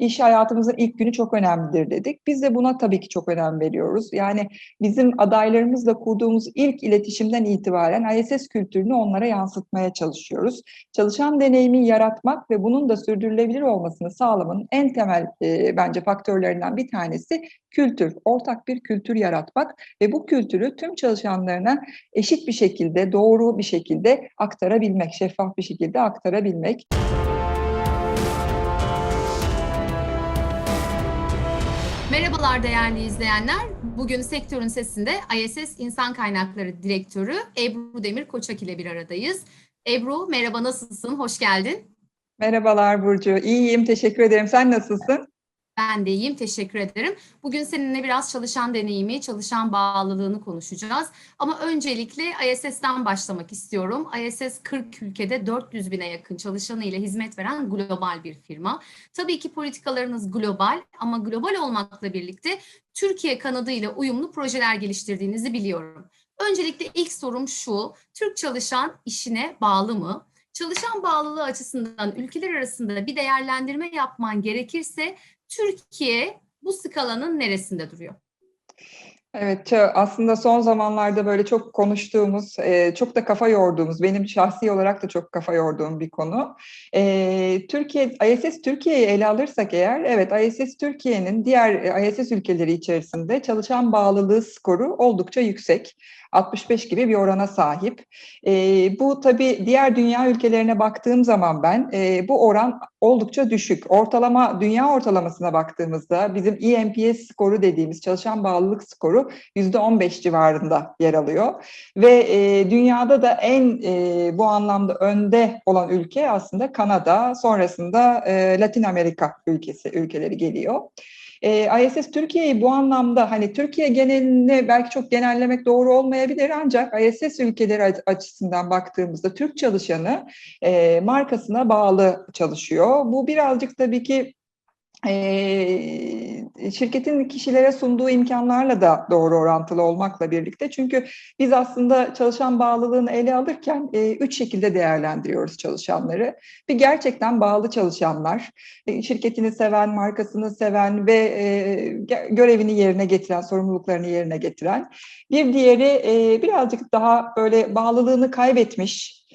İş hayatımızın ilk günü çok önemlidir dedik. Biz de buna tabii ki çok önem veriyoruz. Yani bizim adaylarımızla kurduğumuz ilk iletişimden itibaren ISS kültürünü onlara yansıtmaya çalışıyoruz. Çalışan deneyimi yaratmak ve bunun da sürdürülebilir olmasını sağlamanın en temel e, bence faktörlerinden bir tanesi kültür, ortak bir kültür yaratmak ve bu kültürü tüm çalışanlarına eşit bir şekilde, doğru bir şekilde aktarabilmek, şeffaf bir şekilde aktarabilmek. Merhabalar değerli izleyenler. Bugün sektörün sesinde ISS İnsan Kaynakları Direktörü Ebru Demir Koçak ile bir aradayız. Ebru merhaba nasılsın? Hoş geldin. Merhabalar Burcu. İyiyim, teşekkür ederim. Sen nasılsın? Ben de iyiyim, teşekkür ederim. Bugün seninle biraz çalışan deneyimi, çalışan bağlılığını konuşacağız. Ama öncelikle ISS'ten başlamak istiyorum. ISS 40 ülkede 400 bine yakın çalışanı ile hizmet veren global bir firma. Tabii ki politikalarınız global ama global olmakla birlikte Türkiye kanadıyla uyumlu projeler geliştirdiğinizi biliyorum. Öncelikle ilk sorum şu, Türk çalışan işine bağlı mı? Çalışan bağlılığı açısından ülkeler arasında bir değerlendirme yapman gerekirse Türkiye bu skalanın neresinde duruyor? Evet, aslında son zamanlarda böyle çok konuştuğumuz, çok da kafa yorduğumuz, benim şahsi olarak da çok kafa yorduğum bir konu. Türkiye, ISS Türkiye'yi ele alırsak eğer, evet ISS Türkiye'nin diğer ISS ülkeleri içerisinde çalışan bağlılığı skoru oldukça yüksek. 65 gibi bir orana sahip. E, bu tabii diğer dünya ülkelerine baktığım zaman ben e, bu oran oldukça düşük. Ortalama dünya ortalamasına baktığımızda bizim EMPS skoru dediğimiz çalışan bağlılık skoru %15 civarında yer alıyor. Ve e, dünyada da en e, bu anlamda önde olan ülke aslında Kanada, sonrasında e, Latin Amerika ülkesi ülkeleri geliyor. E, ISS Türkiye'yi bu anlamda hani Türkiye genelini belki çok genellemek doğru olmayabilir ancak ISS ülkeleri açısından baktığımızda Türk çalışanı e, markasına bağlı çalışıyor. Bu birazcık tabii ki e, şirketin kişilere sunduğu imkanlarla da doğru orantılı olmakla birlikte. Çünkü biz aslında çalışan bağlılığını ele alırken e, üç şekilde değerlendiriyoruz çalışanları. Bir gerçekten bağlı çalışanlar, e, şirketini seven, markasını seven ve e, görevini yerine getiren, sorumluluklarını yerine getiren. Bir diğeri birazcık daha böyle bağlılığını kaybetmiş,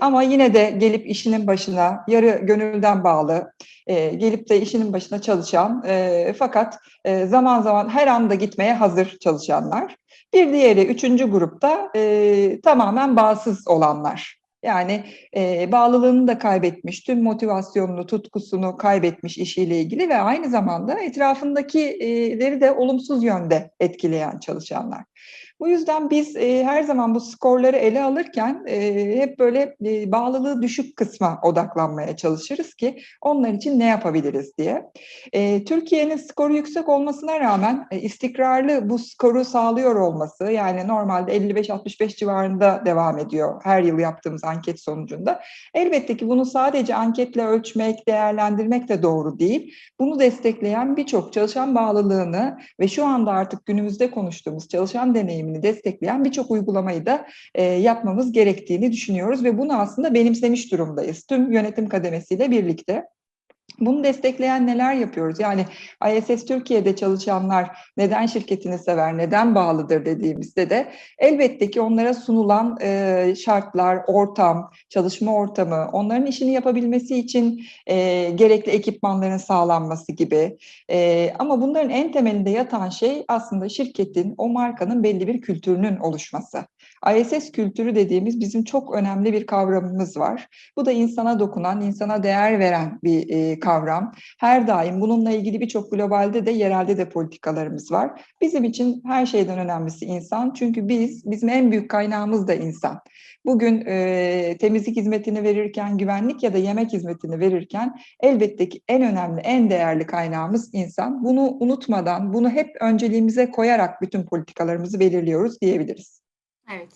ama yine de gelip işinin başına yarı gönülden bağlı, e, gelip de işinin başına çalışan e, fakat e, zaman zaman her anda gitmeye hazır çalışanlar. Bir diğeri üçüncü grupta e, tamamen bağımsız olanlar. Yani e, bağlılığını da kaybetmiş, tüm motivasyonunu, tutkusunu kaybetmiş işiyle ilgili ve aynı zamanda etrafındakileri de olumsuz yönde etkileyen çalışanlar. Bu yüzden biz e, her zaman bu skorları ele alırken e, hep böyle e, bağlılığı düşük kısma odaklanmaya çalışırız ki onlar için ne yapabiliriz diye. E, Türkiye'nin skoru yüksek olmasına rağmen e, istikrarlı bu skoru sağlıyor olması yani normalde 55-65 civarında devam ediyor her yıl yaptığımız anket sonucunda. Elbette ki bunu sadece anketle ölçmek, değerlendirmek de doğru değil. Bunu destekleyen birçok çalışan bağlılığını ve şu anda artık günümüzde konuştuğumuz çalışan deneyimini destekleyen birçok uygulamayı da e, yapmamız gerektiğini düşünüyoruz ve bunu aslında benimsemiş durumdayız tüm yönetim kademesiyle birlikte. Bunu destekleyen neler yapıyoruz? Yani ISS Türkiye'de çalışanlar neden şirketini sever, neden bağlıdır dediğimizde de elbette ki onlara sunulan e, şartlar, ortam, çalışma ortamı, onların işini yapabilmesi için e, gerekli ekipmanların sağlanması gibi. E, ama bunların en temelinde yatan şey aslında şirketin, o markanın belli bir kültürünün oluşması. ISS kültürü dediğimiz bizim çok önemli bir kavramımız var. Bu da insana dokunan, insana değer veren bir e, kavram. Her daim bununla ilgili birçok globalde de yerelde de politikalarımız var. Bizim için her şeyden önemlisi insan. Çünkü biz, bizim en büyük kaynağımız da insan. Bugün e, temizlik hizmetini verirken, güvenlik ya da yemek hizmetini verirken elbette ki en önemli, en değerli kaynağımız insan. Bunu unutmadan, bunu hep önceliğimize koyarak bütün politikalarımızı belirliyoruz diyebiliriz. Evet.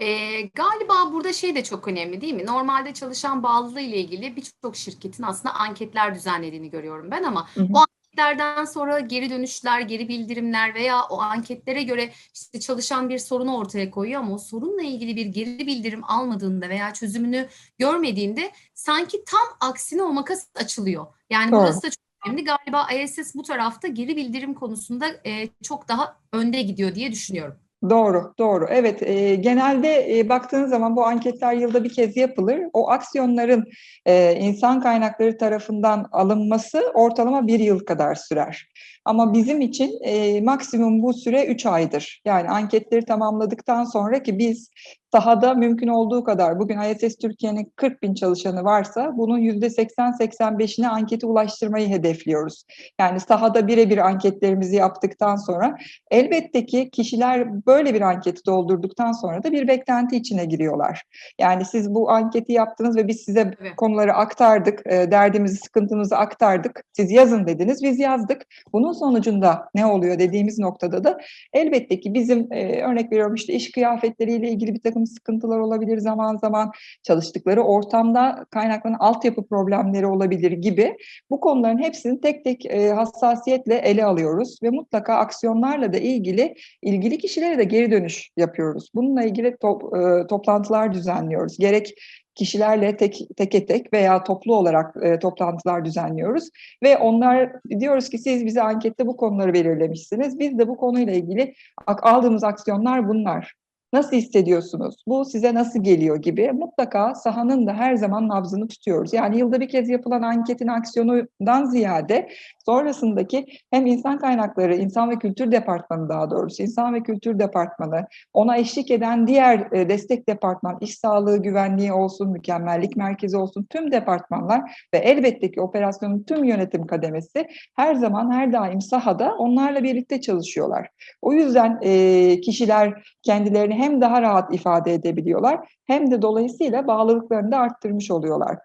Ee, galiba burada şey de çok önemli değil mi? Normalde çalışan bağlılığı ile ilgili birçok şirketin aslında anketler düzenlediğini görüyorum ben ama Hı hı. o anketlerden sonra geri dönüşler, geri bildirimler veya o anketlere göre işte çalışan bir sorunu ortaya koyuyor ama o sorunla ilgili bir geri bildirim almadığında veya çözümünü görmediğinde sanki tam aksine o makas açılıyor. Yani Doğru. burası da çok önemli. Galiba ISS bu tarafta geri bildirim konusunda e, çok daha önde gidiyor diye düşünüyorum. Doğru, doğru. Evet, e, genelde e, baktığınız zaman bu anketler yılda bir kez yapılır. O aksiyonların e, insan kaynakları tarafından alınması ortalama bir yıl kadar sürer. Ama bizim için e, maksimum bu süre 3 aydır. Yani anketleri tamamladıktan sonra ki biz sahada mümkün olduğu kadar, bugün ISS Türkiye'nin 40 bin çalışanı varsa bunun %80-85'ine anketi ulaştırmayı hedefliyoruz. Yani sahada birebir anketlerimizi yaptıktan sonra elbette ki kişiler böyle bir anketi doldurduktan sonra da bir beklenti içine giriyorlar. Yani siz bu anketi yaptınız ve biz size Evet. konuları aktardık, e, derdimizi, sıkıntımızı aktardık. Siz yazın dediniz, biz yazdık. Bunun sonucunda ne oluyor dediğimiz noktada da elbette ki bizim e, örnek veriyorum işte iş kıyafetleriyle ilgili bir takım sıkıntılar olabilir zaman zaman. Çalıştıkları ortamda kaynaklanan altyapı problemleri olabilir gibi. Bu konuların hepsini tek tek e, hassasiyetle ele alıyoruz ve mutlaka aksiyonlarla da ilgili ilgili kişilere de geri dönüş yapıyoruz. Bununla ilgili top, e, toplantılar düzenliyoruz. Gerek kişilerle tek teke tek veya toplu olarak e, toplantılar düzenliyoruz ve onlar diyoruz ki siz bize ankette bu konuları belirlemişsiniz. Biz de bu konuyla ilgili aldığımız aksiyonlar bunlar. Nasıl hissediyorsunuz? Bu size nasıl geliyor gibi mutlaka sahanın da her zaman nabzını tutuyoruz. Yani yılda bir kez yapılan anketin aksiyonundan ziyade sonrasındaki hem insan kaynakları, insan ve kültür departmanı daha doğrusu insan ve kültür departmanı, ona eşlik eden diğer e, destek departman, iş sağlığı güvenliği olsun, mükemmellik merkezi olsun tüm departmanlar ve elbette ki operasyonun tüm yönetim kademesi her zaman her daim sahada onlarla birlikte çalışıyorlar. O yüzden e, kişiler kendilerini hem daha rahat ifade edebiliyorlar hem de dolayısıyla bağlılıklarını da arttırmış oluyorlar.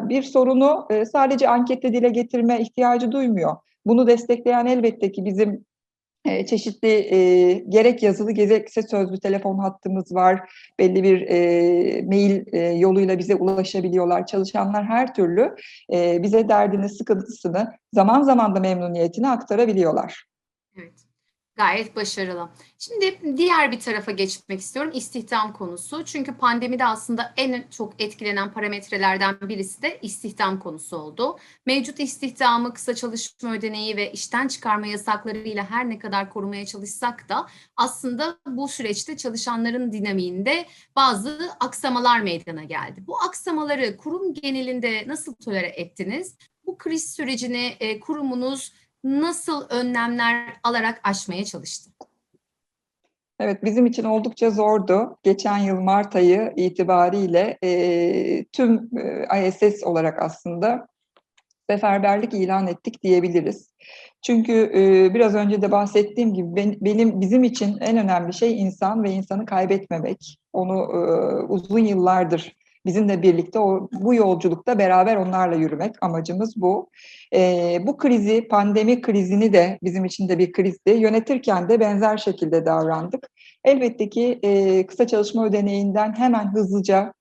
Bir sorunu e, sadece ankette dile getirme ihtiyacı duymuyor. Bunu destekleyen elbette ki bizim e, çeşitli e, gerek yazılı gerekse sözlü telefon hattımız var. Belli bir mail yoluyla bize ulaşabiliyorlar. Çalışanlar her türlü bize derdini, sıkıntısını, zaman zaman da memnuniyetini aktarabiliyorlar. Evet. Gayet başarılı. Şimdi diğer bir tarafa geçmek istiyorum. İstihdam konusu. Çünkü pandemide aslında en çok etkilenen parametrelerden birisi de istihdam konusu oldu. Mevcut istihdamı, kısa çalışma ödeneği ve işten çıkarma yasaklarıyla her ne kadar korumaya çalışsak da aslında bu süreçte çalışanların dinamiğinde bazı aksamalar meydana geldi. Bu aksamaları kurum genelinde nasıl tolere ettiniz? Bu kriz sürecini e, kurumunuz nasıl önlemler alarak aşmaya çalıştı? Evet, bizim için oldukça zordu. Geçen yıl Mart ayı itibariyle e, tüm e, ISS olarak aslında seferberlik ilan ettik diyebiliriz. Çünkü e, biraz önce de bahsettiğim gibi ben, benim bizim için en önemli şey insan ve insanı kaybetmemek. Onu e, uzun yıllardır bizimle birlikte o, bu yolculukta beraber onlarla yürümek amacımız bu. E, bu krizi, pandemi krizini de bizim için de bir krizdi. Yönetirken de benzer şekilde davrandık. Elbette ki e, kısa çalışma ödeneğinden hemen hızlıca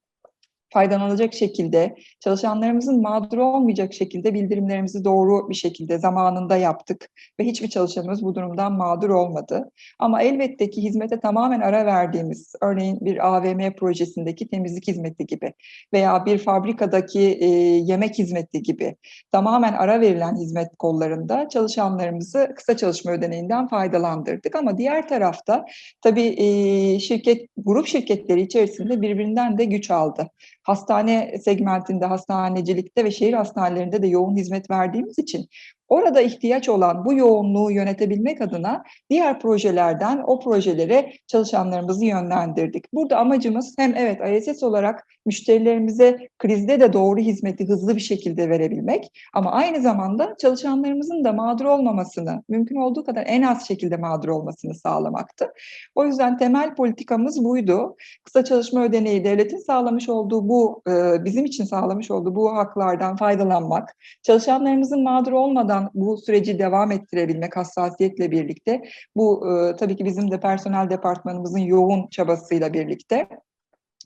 faydalanacak şekilde, çalışanlarımızın mağdur olmayacak şekilde bildirimlerimizi doğru bir şekilde zamanında yaptık ve hiçbir çalışanımız bu durumdan mağdur olmadı. Ama elbette ki hizmete tamamen ara verdiğimiz, örneğin bir AVM projesindeki temizlik hizmeti gibi veya bir fabrikadaki e, yemek hizmeti gibi tamamen ara verilen hizmet kollarında çalışanlarımızı kısa çalışma ödeneğinden faydalandırdık. Ama diğer tarafta tabii e, şirket, grup şirketleri içerisinde birbirinden de güç aldı hastane segmentinde, hastanecilikte ve şehir hastanelerinde de yoğun hizmet verdiğimiz için orada ihtiyaç olan bu yoğunluğu yönetebilmek adına diğer projelerden o projelere çalışanlarımızı yönlendirdik. Burada amacımız hem evet ISS olarak müşterilerimize krizde de doğru hizmeti hızlı bir şekilde verebilmek ama aynı zamanda çalışanlarımızın da mağdur olmamasını, mümkün olduğu kadar en az şekilde mağdur olmasını sağlamaktı. O yüzden temel politikamız buydu. Kısa çalışma ödeneği devletin sağlamış olduğu bu, bizim için sağlamış olduğu bu haklardan faydalanmak, çalışanlarımızın mağdur olmadan bu süreci devam ettirebilmek hassasiyetle birlikte, bu tabii ki bizim de personel departmanımızın yoğun çabasıyla birlikte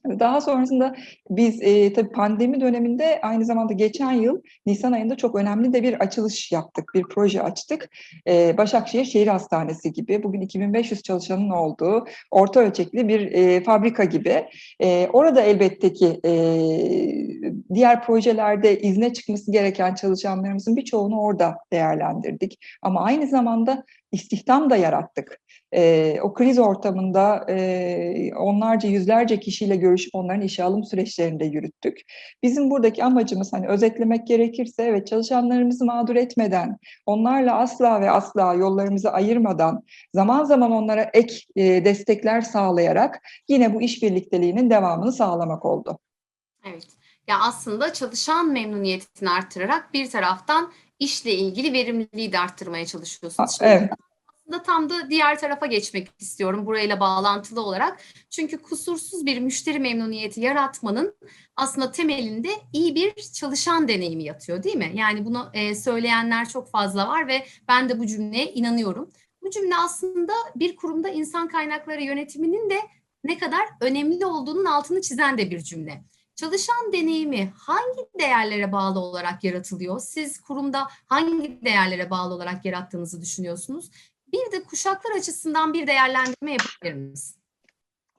Daha sonrasında biz e, tabii pandemi döneminde aynı zamanda geçen yıl Nisan ayında çok önemli de bir açılış yaptık, bir proje açtık. E, Başakşehir Şehir Hastanesi gibi bugün 2500 çalışanın olduğu orta ölçekli bir e, fabrika gibi. E, orada elbette ki e, diğer projelerde izne çıkması gereken çalışanlarımızın birçoğunu orada değerlendirdik. Ama aynı zamanda istihdam da yarattık. E, o kriz ortamında e, onlarca yüzlerce kişiyle görüşüp onların işe alım süreçlerini de yürüttük. Bizim buradaki amacımız hani özetlemek gerekirse evet çalışanlarımızı mağdur etmeden, onlarla asla ve asla yollarımızı ayırmadan, zaman zaman onlara ek e, destekler sağlayarak yine bu iş birlikteliğinin devamını sağlamak oldu. Evet. Ya aslında çalışan memnuniyetini arttırarak bir taraftan işle ilgili verimliliği de arttırmaya çalışıyorsunuz. Şimdi Evet. aslında tam da diğer tarafa geçmek istiyorum burayla bağlantılı olarak. Çünkü kusursuz bir müşteri memnuniyeti yaratmanın aslında temelinde iyi bir çalışan deneyimi yatıyor değil mi? Yani bunu e, söyleyenler çok fazla var ve ben de bu cümleye inanıyorum. Bu cümle aslında bir kurumda insan kaynakları yönetiminin de ne kadar önemli olduğunun altını çizen de bir cümle. Çalışan deneyimi hangi değerlere bağlı olarak yaratılıyor? Siz kurumda hangi değerlere bağlı olarak yarattığınızı düşünüyorsunuz? Bir de kuşaklar açısından bir değerlendirme yapabilir miyiz?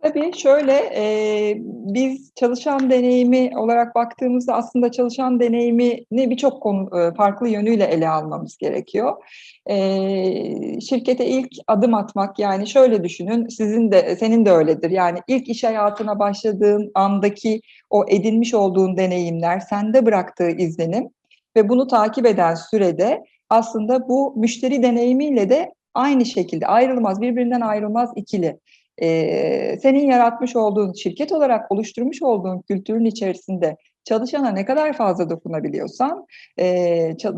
Tabii şöyle, e, biz çalışan deneyimi olarak baktığımızda aslında çalışan deneyimini birçok konu e, farklı yönüyle ele almamız gerekiyor. E, şirkete ilk adım atmak yani şöyle düşünün, sizin de senin de öyledir. Yani ilk iş hayatına başladığın andaki o edinmiş olduğun deneyimler, sende bıraktığı izlenim ve bunu takip eden sürede aslında bu müşteri deneyimiyle de aynı şekilde ayrılmaz, birbirinden ayrılmaz ikili e, senin yaratmış olduğun, şirket olarak oluşturmuş olduğun kültürün içerisinde çalışana ne kadar fazla dokunabiliyorsan, e,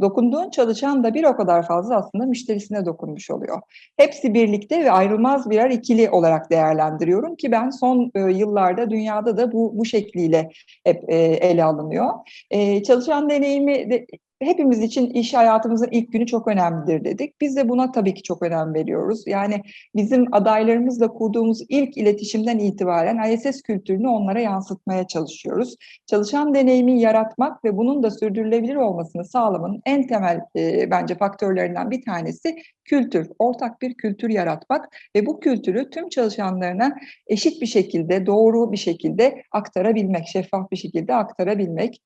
dokunduğun çalışan da bir o kadar fazla aslında müşterisine dokunmuş oluyor. Hepsi birlikte ve ayrılmaz birer ikili olarak değerlendiriyorum ki ben son e, yıllarda dünyada da bu bu şekliyle hep e, ele alınıyor. E, çalışan deneyimi de, hepimiz için iş hayatımızın ilk günü çok önemlidir dedik. Biz de buna tabii ki çok önem veriyoruz. Yani bizim adaylarımızla kurduğumuz ilk iletişimden itibaren ISS kültürünü onlara yansıtmaya çalışıyoruz. Çalışan deneyimi yaratmak ve bunun da sürdürülebilir olmasını sağlamanın en temel e, bence faktörlerinden bir tanesi kültür, ortak bir kültür yaratmak ve bu kültürü tüm çalışanlarına eşit bir şekilde, doğru bir şekilde aktarabilmek, şeffaf bir şekilde aktarabilmek.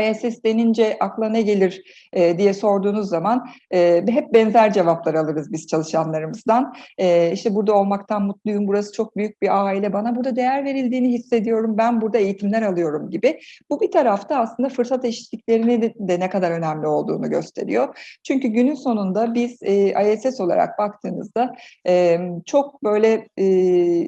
ISS denince akla ne gelir e, diye sorduğunuz zaman e, hep benzer cevaplar alırız biz çalışanlarımızdan. E, işte burada olmaktan mutluyum, burası çok büyük bir aile, bana burada değer verildiğini hissediyorum, ben burada eğitimler alıyorum gibi. Bu bir tarafta aslında fırsat eşitliklerinin de, de ne kadar önemli olduğunu gösteriyor. Çünkü günün sonunda biz e, ISS olarak baktığınızda e, çok böyle e,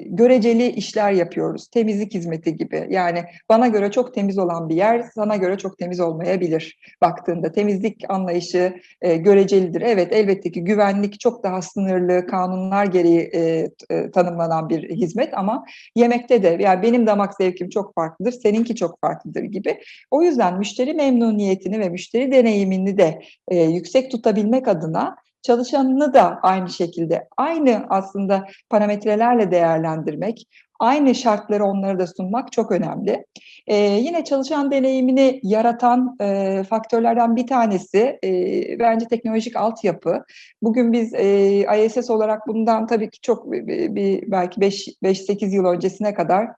göreceli işler yapıyoruz. Temizlik hizmeti gibi. Yani bana göre çok temiz olan bir yer, sana göre çok temiz olmayabilir. Baktığında temizlik anlayışı e, görecelidir. Evet elbette ki güvenlik çok daha sınırlı, kanunlar gereği e, e, tanımlanan bir hizmet ama yemekte de yani benim damak zevkim çok farklıdır, seninki çok farklıdır gibi. O yüzden müşteri memnuniyetini ve müşteri deneyimini de e, yüksek tutabilmek adına çalışanını da aynı şekilde aynı aslında parametrelerle değerlendirmek, aynı şartları onlara da sunmak çok önemli. Ee, yine çalışan deneyimini yaratan e, faktörlerden bir tanesi e, bence teknolojik altyapı. Bugün biz e, ISS olarak bundan tabii ki çok bir, bir belki 5-8 yıl öncesine kadar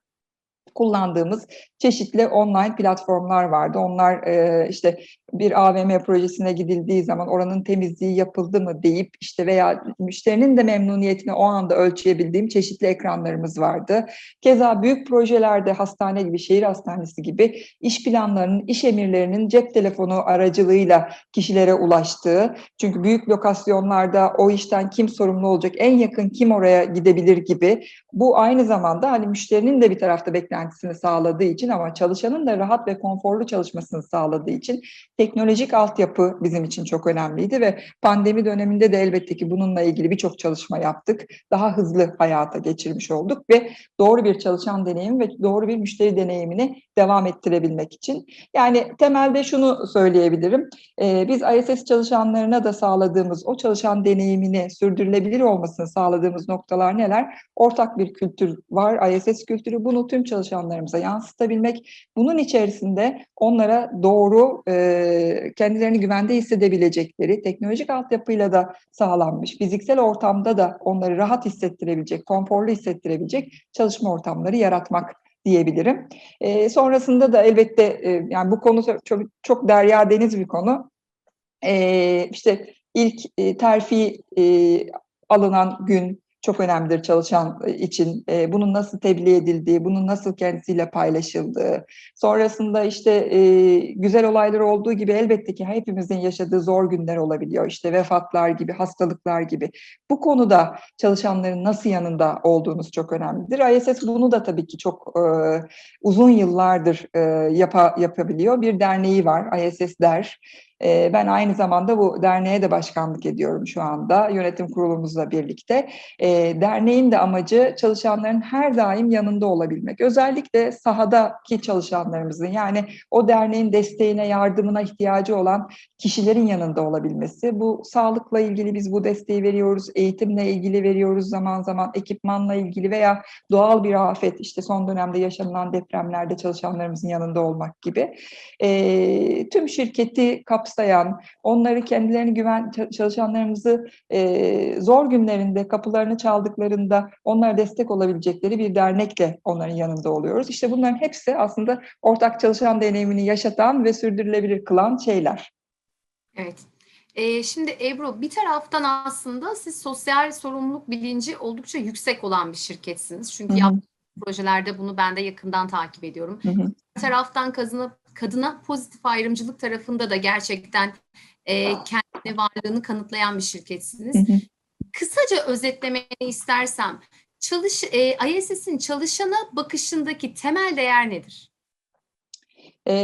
kullandığımız çeşitli online platformlar vardı. Onlar e, işte bir AVM projesine gidildiği zaman oranın temizliği yapıldı mı deyip işte veya müşterinin de memnuniyetini o anda ölçebildiğim çeşitli ekranlarımız vardı. Keza büyük projelerde hastane gibi, şehir hastanesi gibi iş planlarının, iş emirlerinin cep telefonu aracılığıyla kişilere ulaştığı, çünkü büyük lokasyonlarda o işten kim sorumlu olacak, en yakın kim oraya gidebilir gibi bu aynı zamanda hani müşterinin de bir tarafta beklentisini sağladığı için ama çalışanın da rahat ve konforlu çalışmasını sağladığı için Teknolojik altyapı bizim için çok önemliydi ve pandemi döneminde de elbette ki bununla ilgili birçok çalışma yaptık. Daha hızlı hayata geçirmiş olduk ve doğru bir çalışan deneyimi ve doğru bir müşteri deneyimini devam ettirebilmek için. Yani temelde şunu söyleyebilirim. Ee, biz ISS çalışanlarına da sağladığımız o çalışan deneyimini sürdürülebilir olmasını sağladığımız noktalar neler? Ortak bir kültür var, ISS kültürü. Bunu tüm çalışanlarımıza yansıtabilmek. Bunun içerisinde onlara doğru, e, kendilerini güvende hissedebilecekleri, teknolojik altyapıyla da sağlanmış, fiziksel ortamda da onları rahat hissettirebilecek, konforlu hissettirebilecek çalışma ortamları yaratmak diyebilirim. E, sonrasında da elbette e, yani bu konu çok, çok derya deniz bir konu. E, işte ilk e, terfi e, alınan gün çok önemlidir çalışan için. E, bunun nasıl tebliğ edildiği, bunun nasıl kendisiyle paylaşıldığı. Sonrasında işte e, güzel olaylar olduğu gibi elbette ki hepimizin yaşadığı zor günler olabiliyor. İşte vefatlar gibi, hastalıklar gibi. Bu konuda çalışanların nasıl yanında olduğunuz çok önemlidir. ISS bunu da tabii ki çok e, uzun yıllardır e, yapa, yapabiliyor. Bir derneği var, ISS Der. Ben aynı zamanda bu derneğe de başkanlık ediyorum şu anda yönetim kurulumuzla birlikte. Derneğin de amacı çalışanların her daim yanında olabilmek. Özellikle sahadaki çalışanlarımızın yani o derneğin desteğine, yardımına ihtiyacı olan kişilerin yanında olabilmesi. Bu sağlıkla ilgili biz bu desteği veriyoruz, eğitimle ilgili veriyoruz zaman zaman, ekipmanla ilgili veya doğal bir afet işte son dönemde yaşanılan depremlerde çalışanlarımızın yanında olmak gibi. Tüm şirketi kapsayan, onları kendilerini güven çalışanlarımızı e, zor günlerinde kapılarını çaldıklarında onlara destek olabilecekleri bir dernekle onların yanında oluyoruz. İşte bunların hepsi aslında ortak çalışan deneyimini yaşatan ve sürdürülebilir kılan şeyler. Evet. Ee, şimdi Ebru bir taraftan aslında siz sosyal sorumluluk bilinci oldukça yüksek olan bir şirketsiniz. Çünkü Hı hı. yaptığınız projelerde bunu ben de yakından takip ediyorum. Hı hı. Bir taraftan kadına, kadına pozitif ayrımcılık tarafında da gerçekten e, kendi varlığını kanıtlayan bir şirketsiniz. Hı hı. Kısaca özetlemeni istersem, çalış, e, ISS'in çalışana bakışındaki temel değer nedir? E,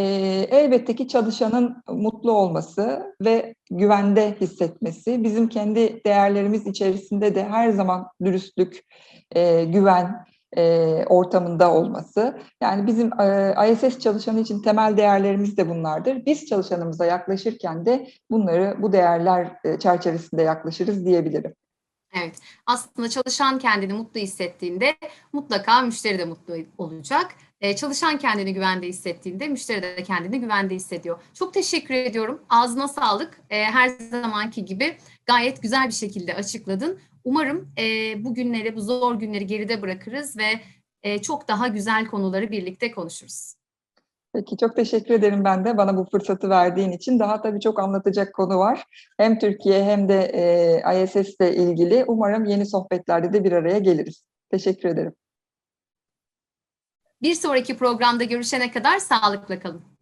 elbette ki çalışanın mutlu olması ve güvende hissetmesi. Bizim kendi değerlerimiz içerisinde de her zaman dürüstlük, e, güven e, ortamında olması. Yani bizim e, ISS çalışanı için temel değerlerimiz de bunlardır. Biz çalışanımıza yaklaşırken de bunları bu değerler e, çerçevesinde yaklaşırız diyebilirim. Evet, aslında çalışan kendini mutlu hissettiğinde mutlaka müşteri de mutlu olacak. Ee, çalışan kendini güvende hissettiğinde müşteri de kendini güvende hissediyor. Çok teşekkür ediyorum. Ağzına sağlık. Her zamanki gibi gayet güzel bir şekilde açıkladın. Umarım e, bu günleri, bu zor günleri geride bırakırız ve e, çok daha güzel konuları birlikte konuşuruz. Peki çok teşekkür ederim ben de bana bu fırsatı verdiğin için. Daha tabii çok anlatacak konu var. Hem Türkiye hem de e, ISS ile ilgili. Umarım yeni sohbetlerde de bir araya geliriz. Teşekkür ederim. Bir sonraki programda görüşene kadar sağlıkla kalın.